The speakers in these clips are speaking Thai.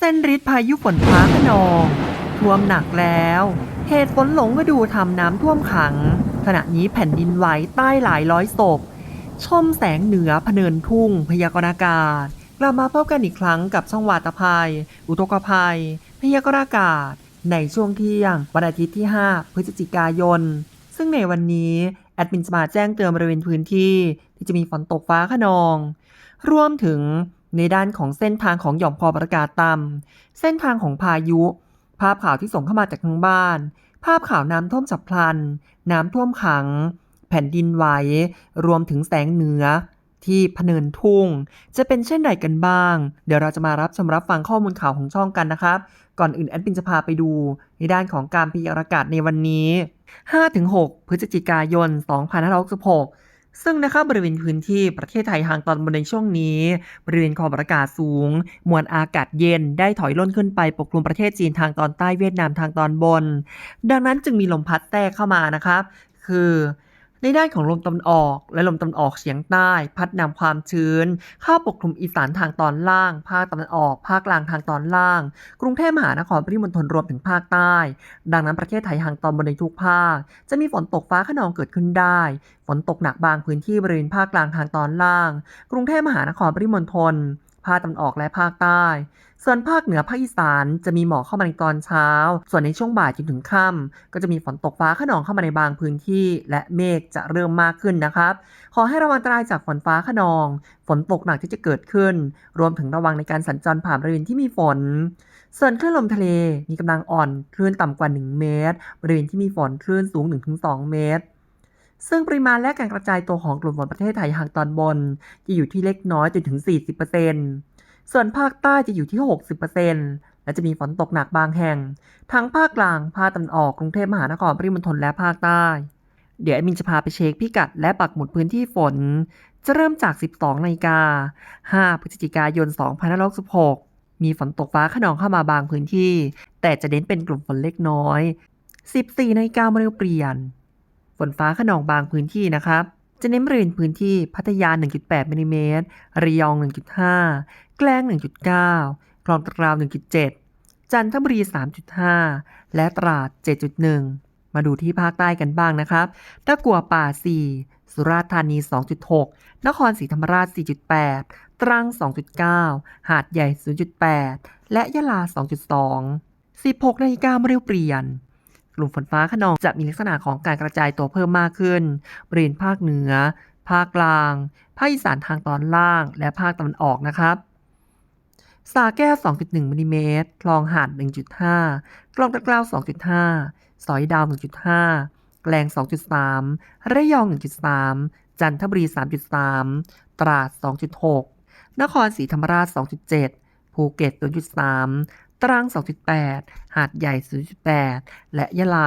เส้นฤทธิ์พายุฝนฟ้าขนองท่วมหนักแล้ว เหตุฝนหลงฤดูทำน้ำท่วมขัง ขณะนี้แผ่นดินไหวใต้หลายร้อยศพ ชมแสงเหนือพเนินทุ่ง พยากรณ์อากาศ กลับมาพบกันอีกครั้งกับช่องวาตภัย อุทกภัย พยากรณ์อากาศ ในช่วงเที่ยงวันอาทิตย์ที่ 5 พฤศจิกายน ซึ่งในวันนี้แอดมินจะมาแจ้งเตือนบริเวณพื้นที่ ที่จะมีฝนตกฟ้าขนอง รวมถึง ในด้านของเส้นทางของหย่อมความกดอากาศต่ำเส้นทางของพายุ ภาพข่าวที่ส่งเข้ามาจากทางบ้าน ภาพข่าวน้ำท่วมฉับพลัน น้ำท่วมขัง แผ่นดินไหว รวมถึงแสงเหนือ ที่พเนินทุ่ง จะเป็นเช่นใดกันบ้าง เดี๋ยวเราจะมารับชมรับฟังข้อมูลข่าวของช่องกันนะครับ ก่อนอื่นแอดมินจะพาไปดู ในด้านของการพยากรณ์อากาศในวันนี้ 5-6 พฤศจิกายน 2566 ซึ่งนะครับบริเวณพื้นที่ประเทศไทยทางตอนบนในช่วงนี้ บริเวณความอากาศสูง มวลอากาศเย็นได้ถอยล่นขึ้นไปปกคลุมประเทศจีนทางตอนใต้เวียดนามทางตอนบน ดังนั้นจึงมีลมพัดแทรกเข้ามานะครับ คือ ในด้านของลมตะวันออก และลมตะวันออกเฉียงใต้ พัดนำความชื้น เข้าปกคลุมอีสานทางตอนล่าง ภาคตะวันออก ภาคกลางทางตอนล่าง กรุงเทพมหานครปริมณฑลรวมถึงภาคใต้ ดังนั้นประเทศไทยทางตอนบนในทุกภาค จะมีฝนตกฟ้าขนองเกิดขึ้นได้ ฝนตกหนักบางพื้นที่บริเวณภาคกลางทางตอนล่าง กรุงเทพมหานครปริมณฑล ภาคตะวันออกและภาคใต้ ส่วนภาคเหนือภาคอีสานจะมีหมอกเข้ามาในตอนเช้า ส่วนในช่วงบ่ายจนถึงค่ำก็จะมีฝนตกฟ้าขนองเข้ามาในบางพื้นที่ และเมฆจะเริ่มมากขึ้นนะครับ ขอให้ระวังอันตรายจากฝนฟ้าขนอง ฝนตกหนักที่จะเกิดขึ้น รวมถึงระวังในการสัญจรผ่านบริเวณที่มีฝน ส่วนคลื่นลมทะเลมีกำลังอ่อนคลื่นต่ำกว่า 1 เมตร บริเวณที่มีฝนคลื่นสูง 1-2 เมตร ซึ่งปริมาณและการกระจายตัวของกลุ่มฝนประเทศไทยทางตอนบน จะอยู่ที่เล็กน้อยจนถึง 40%ส่วนภาคใต้จะอยู่ที่ 60%และจะมีฝนตกหนักบางแห่ง ทั้งภาคกลาง ภาคตะวันออกกรุงเทพมหานครปริมณฑลและภาคใต้ เดี๋ยวแอดมินจะพาไปเช็คพิกัดและปักหมุดพื้นที่ฝน จะเริ่มจาก 12นาฬิกา5พฤศจิกายน2566 มีฝนตกฟ้าขนองเข้ามาบางพื้นที่ แต่จะเน้นเป็นกลุ่มฝนเล็กน้อย 14นาฬิกาโมเดลเปลี่ยน ฝนฟ้าขนองบางพื้นที่นะครับ จะเน้นบริเวณพื้นที่พัทยา 1.8มิลลิเมตรระยอง 1.5 แกลง 1.9 คลองตะกราว 1.7 จันทบุรี 3.5 และตราด 7.1 มาดูที่ภาคใต้กันบ้างนะครับ ตะกัวป่า 4 สุราษฎร์ธานี 2.6 นครศรีธรรมราช 4.8 ตรัง 2.9 หาดใหญ่ 0.8 และยะลา 2.2 16นาฬิกาโมเดลเปลี่ยน กลุ่มฝนฟ้าขนองจะมีลักษณะของการกระจายตัวเพิ่มมากขึ้นบริเวณภาคเหนือ ภาคกลาง ภาคอีสานทางตอนล่าง และภาคตะวันออกนะครับสาแก้ว 2.1มิลลิเมตรคลองหาด 1.5คลองตะกราว 2.5 สอยดาว 1.5 แกลง 2.3 ระยอง 1.3 จันทบุรี 3.3 ตราด 2.6 นครศรีธรรมราช 2.7 ภูเก็ต 0.3 ตรัง 2.8 หาดใหญ่ 0.8 และยะลา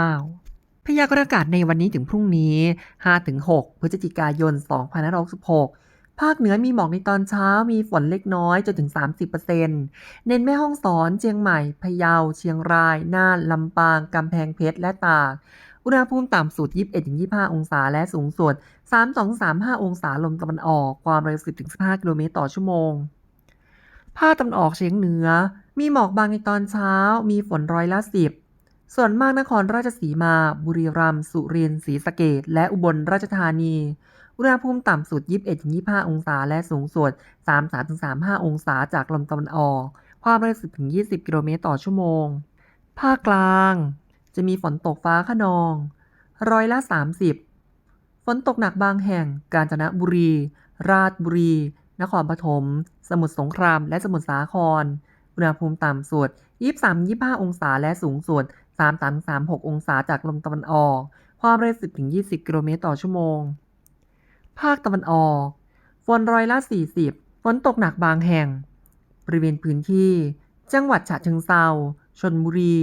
0.9 พยากรณ์อากาศในวันนี้ถึงพรุ่งนี้ 5-6 พฤศจิกายน 2566 ภาคเหนือมีหมอกในตอนเช้ามีฝนเล็กน้อยจนถึง 30%เน้นแม่ห้องสอน เชียงใหม่ พะเยา เชียงราย น่าน ลำปาง กำแพงเพชร และตาก อุณหภูมิต่ำสุด 21-25 องศา และสูงสุด 32-35 องศา ลมตะวันออก ความเร็ว 10-15 กิโลเมตรต่อชั่วโมง ภาคตะวันออกเฉียงเหนือ มีหมอกบางในตอนเช้า มีฝนร้อยละสิบ ส่วนมากนครราชสีมา บุรีรัมย์ สุรินทร์ ศรีสะเกษและอุบลราชธานี อุณหภูมิต่ำสุด 21-25 องศา และสูงสุด 33-35 องศาจากลมตะวันออก ความเร็ว 10-20 กิโลเมตรต่อชั่วโมง ภาคกลาง จะมีฝนตกฟ้าขนอง ร้อยละ 30 ฝนตกหนักบางแห่ง กาญจนบุรี ราชบุรี นครปฐม สมุทรสงคราม และสมุทรสาคร อุณหภูมิต่ำสุด 23-25 องศา และสูงสุด33-36 องศาจากลมตะวันออก ความเร็ว 10-20 กิโลเมตรต่อชั่วโมง ภาคตะวันออก ฝนร้อยละ 40 ฝนตกหนักบางแห่ง บริเวณพื้นที่ จังหวัดฉะเชิงเทราชลบุรี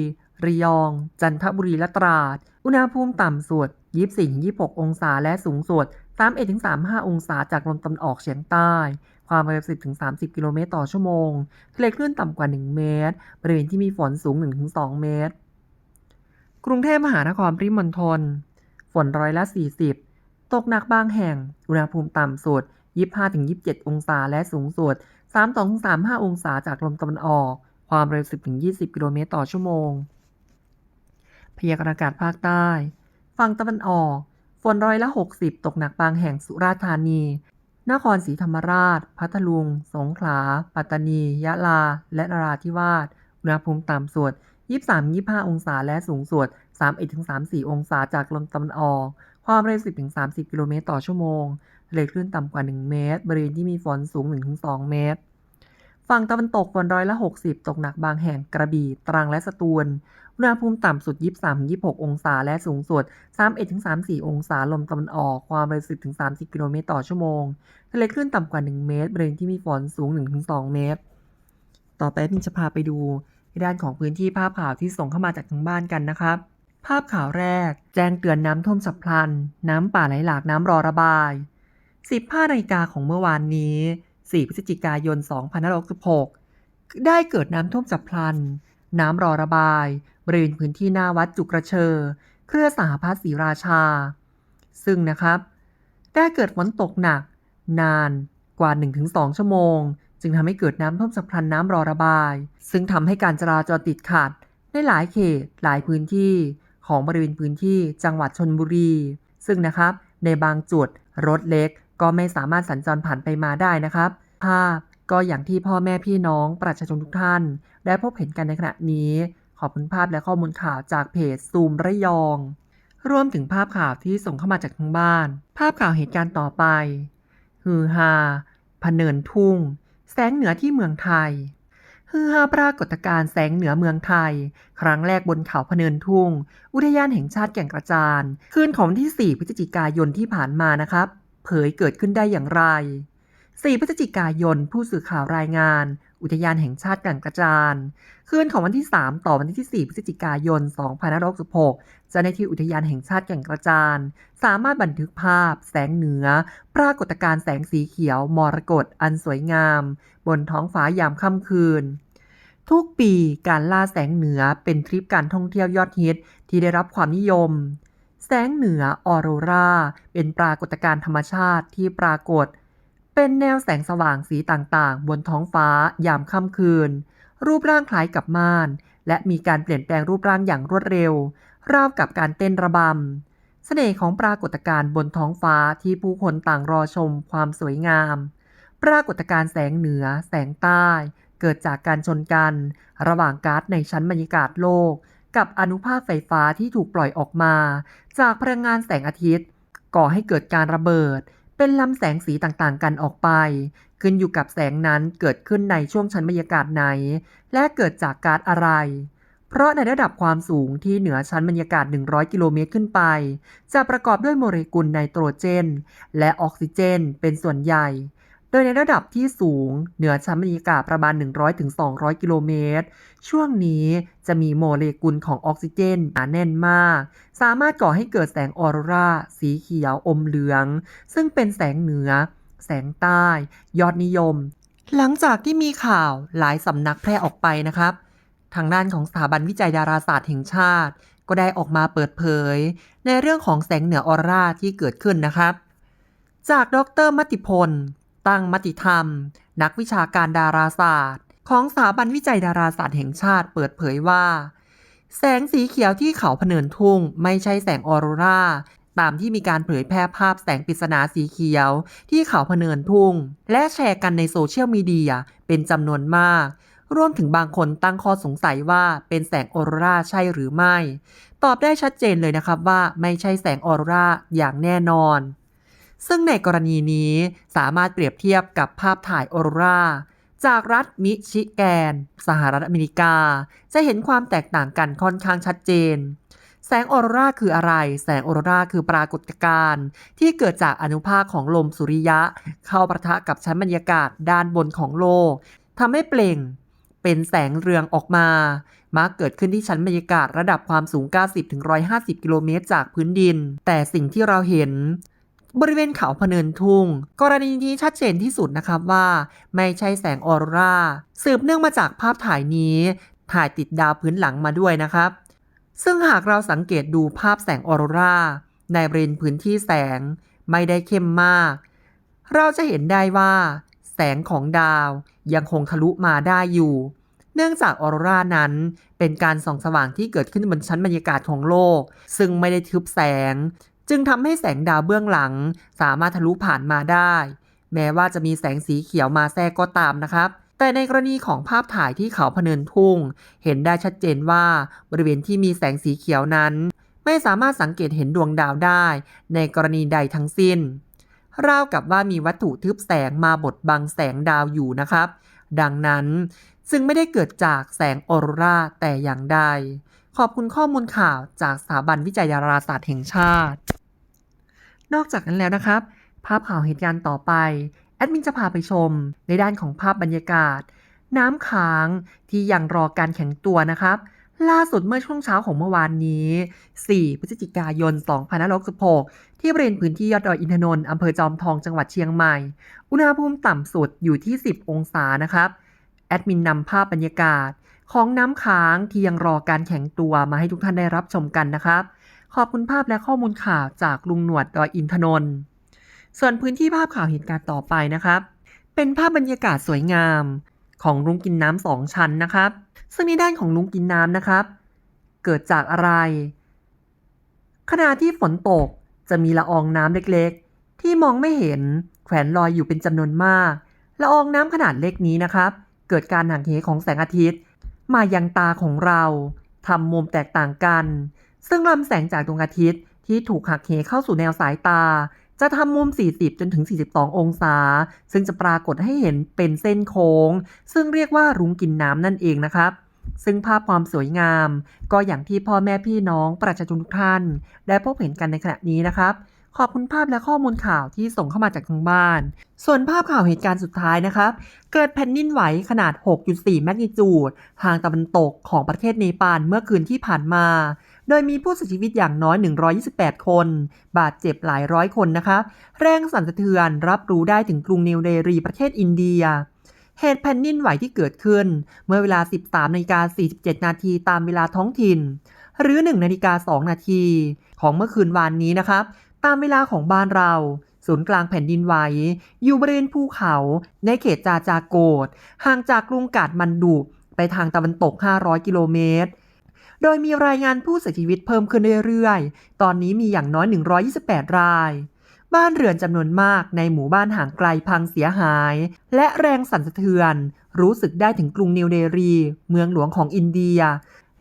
ระยอง จันทบุรีและตราด อุณหภูมิต่ำสุด 24-26 องศา และสูงสุด 31-35 องศาจากลมตะวันออกเฉียงใต้ ความเร็ว 10-30 กิโลเมตรต่อชั่วโมงทะเลคลื่นต่ำกว่า 1 เมตร บริเวณที่มีฝนสูง 1-2 เมตร กรุงเทพมหานครปริมณฑล ฝนร้อยละ 40 ตกหนักบางแห่ง อุณหภูมิต่ำสุด 25-27 องศา และสูงสุด 32-35 องศาจากลมตะวันออก ความเร็ว 10-20 กิโลเมตรต่อชั่วโมง พยากรณ์อากาศภาคใต้ ฝั่งตะวันออก ฝนร้อยละ 60 ตกหนักบางแห่งสุราษฎร์ธานี นครศรีธรรมราช พัทลุง สงขลา ปัตตานี ยะลา และนราธิวาส อุณหภูมิต่ำสุด 23-25 องศา และสูงสุด 31-34 องศา จากลมตะวันออก ความเร็ว 10-30 กิโลเมตรต่อชั่วโมงทะเลคลื่นต่ำกว่า 1 เมตร บริเวณที่มีฝนสูง 1-2 เมตร ฝั่งตะวันตกฝนร้อยละ 60 ตกหนักบางแห่งกระบี่ ตรังและสตูล อุณหภูมิต่ำสุด 23-26 องศา และสูงสุด 31-34 องศา ลมตะวันออก ความเร็ว 10-30 กิโลเมตรต่อชั่วโมง ทะเลคลื่นต่ำกว่า 1 เมตร บริเวณที่มีฝนสูง 1-2 เมตร ต่อไปมินจะพาไปดูในด้านของพื้นที่ภาพข่าวที่ส่งเข้ามาจากทางบ้านกันนะครับ ภาพข่าวแรก แจ้งเตือนน้ำท่วมฉับพลัน น้ำป่าไหลหลากน้ำรอระบาย 15นาฬิกาของเมื่อวานนี้ 4 พฤศจิกายน 2566 ได้เกิดน้ำท่วมฉับพลัน น้ำรอระบาย บริเวณพื้นที่หน้าวัดจุกระเชอ เครือสหพัฒน์ศรีราชา ซึ่งนะครับ ได้เกิดฝนตกหนัก นานกว่า 1-2 ชั่วโมง จึงทำให้เกิดน้ำท่วมฉับพลันน้ำรอระบาย ซึ่งทำให้การจราจรติดขัดในหลายเขตหลายพื้นที่ของบริเวณพื้นที่จังหวัดชนบุรี ซึ่งนะครับในบางจุดรถเล็กก็ไม่สามารถสัญจรผ่านไปมาได้นะครับ ภาพ ก็อย่างที่พ่อแม่พี่น้องประชาชนทุกท่าน ได้พบเห็นกันในขณะนี้ ขอบคุณภาพและข้อมูลข่าวจากเพจซูมระยอง รวมถึงภาพข่าวที่ส่งเข้ามาจากทางบ้าน ภาพข่าวเหตุการณ์ต่อไปฮือฮาพเนินทุ่ง แสงเหนือที่เมืองไทยฮือฮาปรากฏการณ์แสงเหนือเมืองไทย ครั้งแรกบนเขาพะเนินทุ่ง อุทยานแห่งชาติแก่งกระจาน คืนของวันที่ 4 พฤศจิกายนที่ผ่านมานะครับ เผยเกิดขึ้นได้อย่างไร 4 พฤศจิกายน ผู้สื่อข่าวรายงาน อุทยานแห่งชาติแก่งกระจานคืนของวันที่ 3 ต่อวันที่4พฤศจิกายน 2566เจ้าหน้าที่อุทยานแห่งชาติแก่งกระจาน สามารถบันทึกภาพ แสงเหนือ ปรากฏการณ์แสงสีเขียว มรกตอันสวยงาม บนท้องฟ้ายามค่ำคืน ทุกปีการล่าแสงเหนือเป็นทริปการท่องเที่ยวยอดฮิตที่ได้รับความนิยม แสงเหนือออโรราเป็นปรากฏการณ์ธรรมชาติที่ปรากฏ เป็นแนวแสงสว่างสีต่างๆ บนท้องฟ้ายามค่ำคืน รูปร่างคล้ายกับม่าน และมีการเปลี่ยนแปลงรูปร่างอย่างรวดเร็ว ราวกับการเต้นระบำเสน่ห์ของปรากฏการณ์บนท้องฟ้าที่ผู้คนต่างรอชมความสวยงาม ปรากฏการณ์แสงเหนือ แสงใต้ เกิดจากการชนกัน ระหว่างก๊าซในชั้นบรรยากาศโลก กับอนุภาคไฟฟ้าที่ถูกปล่อยออกมา จากพลังงานแสงอาทิตย์ ก่อให้เกิดการระเบิด เป็นลำแสงสีต่างๆกันออกไป ขึ้นอยู่กับแสงนั้นเกิดขึ้นในช่วงชั้นบรรยากาศไหน และเกิดจากก๊าซอะไร เพราะในระดับความสูงที่เหนือชั้นบรรยากาศ 100 กิโลเมตรขึ้นไป จะประกอบด้วยโมเลกุลไนโตรเจน และออกซิเจน เป็นส่วนใหญ่ ดยในระดับที่สูงเหนือชั้นบรรยากาศประมาณ 100-200 กิโลเมตร ช่วงนี้จะมีโมเลกุลของออกซิเจนหนาแน่นมาก สามารถก่อให้เกิดแสงออโรรา สีเขียวอมเหลือง ซึ่งเป็นแสงเหนือ แสงใต้ ยอดนิยม หลังจากที่มีข่าวหลายสำนักแพร่ออกไปนะครับ ทางด้านของสถาบันวิจัยดาราศาสตร์แห่งชาติ ก็ได้ออกมาเปิดเผย ในเรื่องของแสงเหนือออโรราที่เกิดขึ้นนะครับ จากดรมติพล ตั้งมติธรรม นักวิชาการดาราศาสตร์ ของสถาบันวิจัยดาราศาสตร์แห่งชาติเปิดเผยว่า แสงสีเขียวที่เขาพเนินทุ่ง ไม่ใช่แสงออโรราตามที่มีการเผยแพร่ภาพแสงปริศนาสีเขียว ที่เขาพเนินทุ่ง และแชร์กันในโซเชียลมีเดียเป็นจำนวนมาก รวมถึงบางคนตั้งข้อสงสัยว่าเป็นแสงออโรราใช่หรือไม่ ตอบได้ชัดเจนเลยนะครับว่าไม่ใช่แสงออโรราอย่างแน่นอน ซึ่งในกรณีนี้สามารถเปรียบเทียบกับภาพถ่ายออโรราจากรัฐมิชิแกน สหรัฐอเมริกา จะเห็นความแตกต่างกันค่อนข้างชัดเจน แสงออโรราคืออะไร แสงออโรราคือปรากฏการณ์ที่เกิดจากอนุภาคของลมสุริยะ เข้าประทะกับชั้นบรรยากาศด้านบนของโลกทำให้เปล่ง เป็นแสงเรืองออกมา มักเกิดขึ้นที่ชั้นบรรยากาศระดับความสูง 90-150 กิโลเมตรจากพื้นดิน แต่สิ่งที่เราเห็น บริเวณเขาพเนินทุ่ง กรณีนี้ชัดเจนที่สุดนะครับว่า ไม่ใช่แสงออโรรา สืบเนื่องมาจากภาพถ่ายนี้ ถ่ายติดดาวพื้นหลังมาด้วยนะครับ ซึ่งหากเราสังเกตดูภาพแสงออโรรา ในบริเวณพื้นที่แสงไม่ได้เข้มมาก เราจะเห็นได้ว่า แสงของดาวยังคงทะลุมาได้อยู่ เนื่องจากออโรรานั้นเป็นการส่องสว่างที่เกิดขึ้นบนชั้นบรรยากาศของโลก ซึ่งไม่ได้ทึบแสง จึงทำให้แสงดาวเบื้องหลัง สามารถทะลุผ่านมาได้ แม้ว่าจะมีแสงสีเขียวมาแทรกก็ตามนะครับ แต่ในกรณีของภาพถ่ายที่เขาพเนินทุ่ง เห็นได้ชัดเจนว่าบริเวณที่มีแสงสีเขียวนั้น ไม่สามารถสังเกตเห็นดวงดาวได้ ในกรณีใดทั้งสิ้นราวกับว่ามีวัตถุทึบแสงมาบดบังแสงดาวอยู่นะครับ ดังนั้นซึ่งไม่ได้เกิดจากแสงออโรราแต่อย่างใด ขอบคุณข้อมูลข่าวจากสถาบันวิจัยดาราศาสตร์แห่งชาติ นอกจากนั้นแล้วนะครับ ภาพข่าวเหตุการณ์ต่อไป แอดมินจะพาไปชม ในด้านของภาพบรรยากาศ น้ำค้างที่ยังรอการแข็งตัวนะครับ ล่าสุดเมื่อช่วงเช้าของเมื่อวานนี้ 4 พฤศจิกายน 2566 ที่บริเวณพื้นที่ยอดดอยอินทนนท์อำเภอจอมทองจังหวัดเชียงใหม่ อุณหภูมิต่ำสุดอยู่ที่ 10 องศานะครับ แอดมินนำภาพบรรยากาศ ของน้ำค้างที่ยังรอการแข็งตัวมาให้ทุกท่านได้รับชมกันนะครับ ขอบคุณภาพและข้อมูลข่าวจากลุงหนวดดอยอินทนนท์ส่วนพื้นที่ภาพข่าวเหตุการณ์ต่อไปนะครับ เป็นภาพบรรยากาศสวยงาม ของลุงกินน้ำสองชั้นนะครับ ซึ่งในด้านของลุงกินน้ำนะครับ เกิดจากอะไร ขณะที่ฝนตกจะมีละอองน้ำเล็กๆ ที่มองไม่เห็นแขวนลอยอยู่เป็นจำนวนมากละอองน้ำขนาดเล็กนี้นะครับ เกิดการหักเหของแสงอาทิตย์ มายังตาของเราทำมุมแตกต่างกัน ซึ่งลำแสงจากดวงอาทิตย์ที่ถูกหักเหเข้าสู่แนวสายตา จะทำมุม 40 จนถึง 42 องศา ซึ่งจะปรากฏให้เห็นเป็นเส้นโค้ง ซึ่งเรียกว่ารุ้งกินน้ำนั่นเองนะครับ ซึ่งภาพความสวยงาม ก็อย่างที่พ่อแม่พี่น้องประชาชนทุกท่าน ได้พบเห็นกันในขณะนี้นะครับ ขอบคุณภาพและข้อมูลข่าวที่ส่งเข้ามาจากทางบ้าน ส่วนภาพข่าวเหตุการณ์สุดท้ายนะครับ เกิดแผ่นดินไหวขนาด 6.4 แมกนิจูด ทางตะวันตกของประเทศเนปาลเมื่อคืนที่ผ่านมา โดยมีผู้เสียชีวิตอย่างน้อย 128 คน บาดเจ็บหลายร้อยคนนะครับแรงสั่นสะเทือนรับรู้ได้ถึงกรุงนิวเดลีประเทศอินเดียเหตุแผ่นดินไหวที่เกิดขึ้น เมื่อเวลา 13นาฬิกา47 นาทีตามเวลาท้องถิ่น หรือ 1นาฬิกา2นาทีของเมื่อคืนวานนี้นะครับ ตามเวลาของบ้านเรา ศูนย์กลางแผ่นดินไหวอยู่บริเวณภูเขาในเขตจาจาโกดห่างจากกรุงกาดมันดุไปทางตะวันตก 500 กิโลเมตร โดยมีรายงานผู้เสียชีวิตเพิ่มขึ้นเรื่อยๆ ตอนนี้มีอย่างน้อย 128 ราย บ้านเรือนจำนวนมากในหมู่บ้านห่างไกลพังเสียหาย และแรงสั่นสะเทือน รู้สึกได้ถึงกรุงนิวเดลีเมืองหลวงของอินเดีย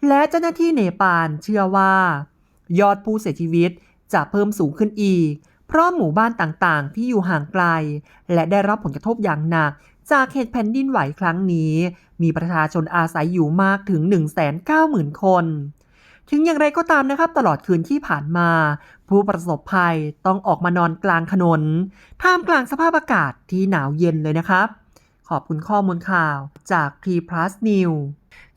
และเจ้าหน้าที่เนปาลเชื่อว่า ยอดผู้เสียชีวิต จะเพิ่มสูงขึ้นอีก เพราะหมู่บ้านต่างๆ ที่อยู่ห่างไกล และได้รับผลกระทบอย่างหนัก จากเหตุแผ่นดินไหวครั้งนี้ มีประชาชนอาศัยอยู่มากถึง 190,000 คน ถึงอย่างไรก็ตามนะครับ ตลอดคืนที่ผ่านมา ผู้ประสบภัยต้องออกมานอนกลางถนน ท่ามกลางสภาพอากาศที่หนาวเย็นเลยนะครับ ขอบคุณข้อมูลข่าวจาก P Plus New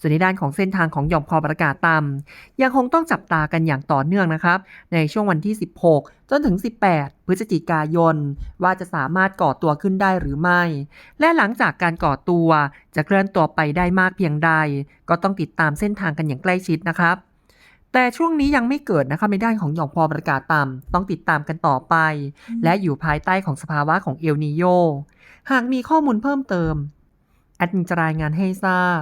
ส่วนในด้านของเส้นทางของหย่อมความกดอากาศต่ำยังคงต้องจับตากันอย่างต่อเนื่องนะครับ ในช่วงวันที่ 16 จนถึง 18 พฤศจิกายน ว่าจะสามารถก่อตัวขึ้นได้หรือไม่ และหลังจากการก่อตัวจะเคลื่อนตัวไปได้มากเพียงใด ก็ต้องติดตามเส้นทางกันอย่างใกล้ชิดนะครับแต่ช่วงนี้ยังไม่เกิดนะครับในด้านของหย่อมความกดอากาศต่ำต้องติดตามกันต่อไป และอยู่ภายใต้ของสภาวะของเอลนิโยหากมีข้อมูลเพิ่มเติมแอดมินจะรายงานให้ทราบ